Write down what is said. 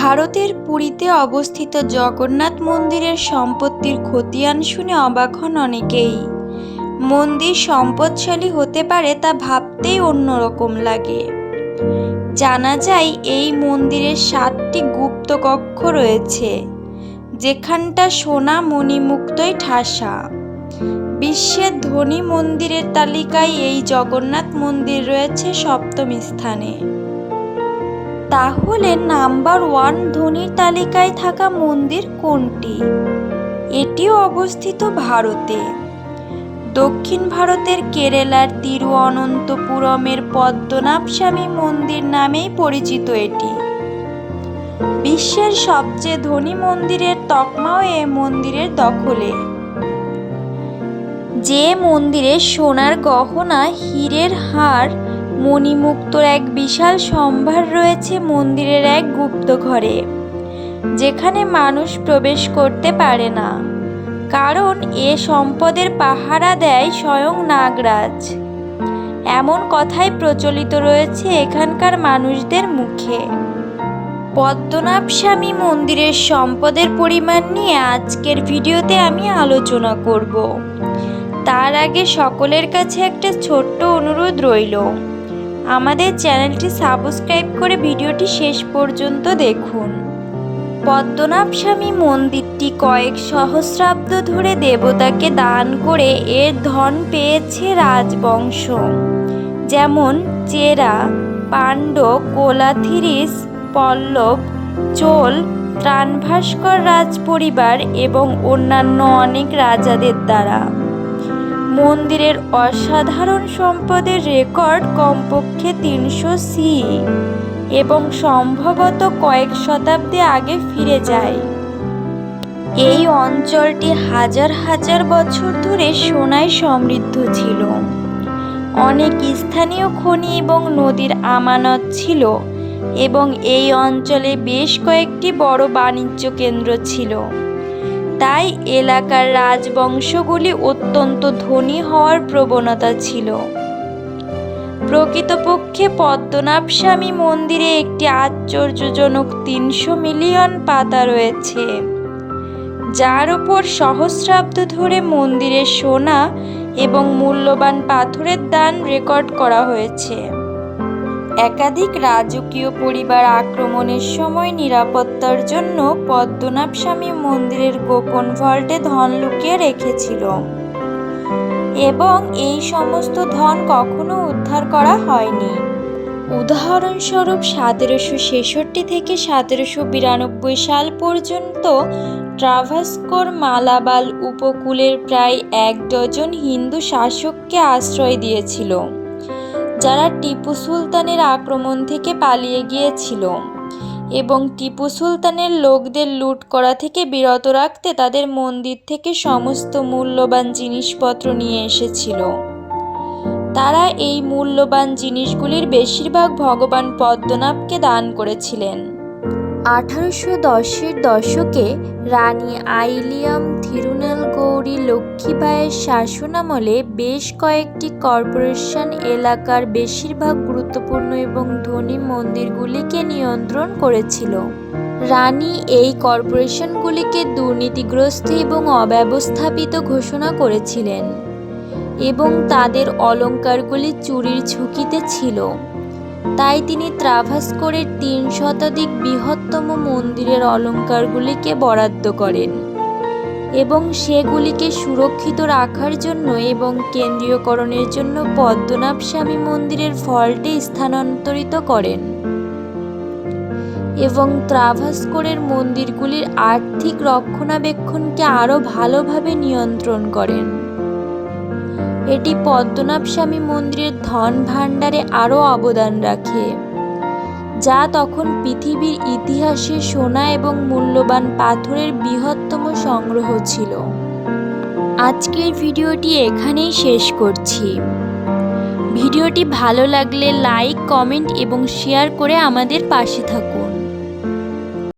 ভারতের পুরীতে অবস্থিত জগন্নাথ মন্দিরের সম্পত্তির খতিয়ান শুনে অবাক হন অনেকেই। মন্দির সম্পদশালী হতে পারে তা ভাবতেই অন্যরকম লাগে। জানা যায়, এই মন্দিরের সাতটি গুপ্ত কক্ষ রয়েছে, যেখানটা সোনা মণিমুক্তই ঠাসা। বিশ্বের ধনী মন্দিরের তালিকায় এই জগন্নাথ মন্দির রয়েছে সপ্তম স্থানে। তাহলে নাম্বার ওয়ান ধনীর তালিকায় থাকা মন্দির কোনটি? এটিও অবস্থিত ভারতে। দক্ষিণ ভারতের কেরালার তিরুঅনন্তপুরমের পদ্মনাভ স্বামী মন্দির নামেই পরিচিত এটি। বিশ্বের সবচেয়ে ধনী মন্দিরের তকমাও এ মন্দিরের দখলে। যে মন্দিরে সোনার গহনা, হীরের হার মণিমুক্তর এক বিশাল সম্ভার রয়েছে মন্দিরের এক গুপ্ত ঘরে, যেখানে মানুষ প্রবেশ করতে পারে না। কারণ এ সম্পদের পাহারা দেয় স্বয়ং নাগরাজ। এমন কথাই প্রচলিত রয়েছে এখানকার মানুষদের মুখে। পদ্মনাভ স্বামী মন্দিরের সম্পদের পরিমাণ নিয়ে আজকের ভিডিওতে আমি আলোচনা করব। তার আগে সকলের কাছে একটা ছোট্ট অনুরোধ রইল। আমাদের চ্যানেলটি সাবস্ক্রাইব করে ভিডিওটি শেষ পর্যন্ত দেখুন। পদ্মনাভ স্বামী মন্দিরটি কয়েক সহস্রাব্দ ধরে দেবতাকে দান করে এর ধন পেয়েছে রাজবংশ। যেমন চেরা পাণ্ড কোলাথিরিস, পল্লব, চোল, ত্রাণভাস্কর রাজপরিবার এবং অন্যান্য অনেক রাজাদের দ্বারা। মন্দিরের অসাধারণ সম্পদের রেকর্ড কমপক্ষে তিনশো সি এবং সম্ভবত কয়েক শতাব্দী আগে ফিরে যায়। এই অঞ্চলটি হাজার হাজার বছর ধরে সোনায় সমৃদ্ধ ছিল। অনেক স্থানীয় খনি এবং নদীর আমানত ছিল এবং এই অঞ্চলে বেশ কয়েকটি বড় বাণিজ্য কেন্দ্র ছিল। তাই এলাকার রাজবংশগুলি অত্যন্ত ধনী হওয়ার প্রবণতা ছিল। প্রকৃতপক্ষে পদ্মনাভ স্বামী মন্দিরে একটি আশ্চর্যজনক তিনশো মিলিয়ন পাতা রয়েছে, যার উপর সহস্রাব্দ ধরে মন্দিরের সোনা এবং মূল্যবান পাথরের দান রেকর্ড করা হয়েছে। একাধিক রাজকীয় পরিবার আক্রমণের সময় নিরাপত্তার জন্য পদ্মনাভ স্বামী মন্দিরের গোপন ভল্টে ধন লুকিয়ে রেখেছিল। এবং এই সমস্ত ধন কখনো উদ্ধার করা হয়নি। উদাহরণস্বরূপ সতেরোশো ছেষট্টি থেকে সতেরোশো বিরানব্বই সাল পর্যন্ত ট্রাভাস্কোর মালাবাল উপকূলের প্রায় এক ডজন হিন্দু শাসককে আশ্রয় দিয়েছিল। যারা টিপু সুলতানের আক্রমণ থেকে পালিয়ে গিয়েছিল এবং টিপু সুলতানের লোকদের লুট করা থেকে বিরত রাখতে তাদের মন্দির থেকে সমস্ত মূল্যবান জিনিসপত্র নিয়ে এসেছিল। তারা এই মূল্যবান জিনিসগুলির বেশিরভাগ ভগবান পদ্মনাভকে দান করেছিলেন। আঠারোশো দশের দশকে রানী আইলিয়াম থিরুনেল গৌরী লক্ষ্মীবাইয়ের শাসনামলে বেশ কয়েকটি কর্পোরেশন এলাকার বেশিরভাগ গুরুত্বপূর্ণ এবং ধনী মন্দিরগুলিকে নিয়ন্ত্রণ করেছিল। রানী এই কর্পোরেশনগুলিকে দুর্নীতিগ্রস্ত এবং অব্যবস্থাপিত ঘোষণা করেছিলেন এবং তাদের অলঙ্কারগুলি চুরির ঝুঁকিতে ছিল। তাই তিনি ত্রাভাস্কোরের তিন শতাধিক বৃহত্তম মন্দিরের অলঙ্কারগুলিকে বরাদ্দ করেন। এবং সেগুলিকে সুরক্ষিত রাখার জন্য এবং কেন্দ্রীয়করণের জন্য পদ্মনাভ স্বামী মন্দিরের ফল্টে স্থানান্তরিত করেন। এবং ত্রাভাস্কোরের মন্দিরগুলির আর্থিক রক্ষণাবেক্ষণকে আরও ভালোভাবে নিয়ন্ত্রণ করেন। এটি পদ্মনাভ স্বামী মন্দিরের ধন ভাণ্ডারে আরও অবদান রাখে। যা তখন পৃথিবীর ইতিহাসে সোনা এবং মূল্যবান পাথরের বৃহত্তম সংগ্রহ ছিল। আজকের ভিডিওটি এখানেই শেষ করছি। ভিডিওটি ভালো লাগলে লাইক, কমেন্ট এবং শেয়ার করে আমাদের পাশে থাকুন।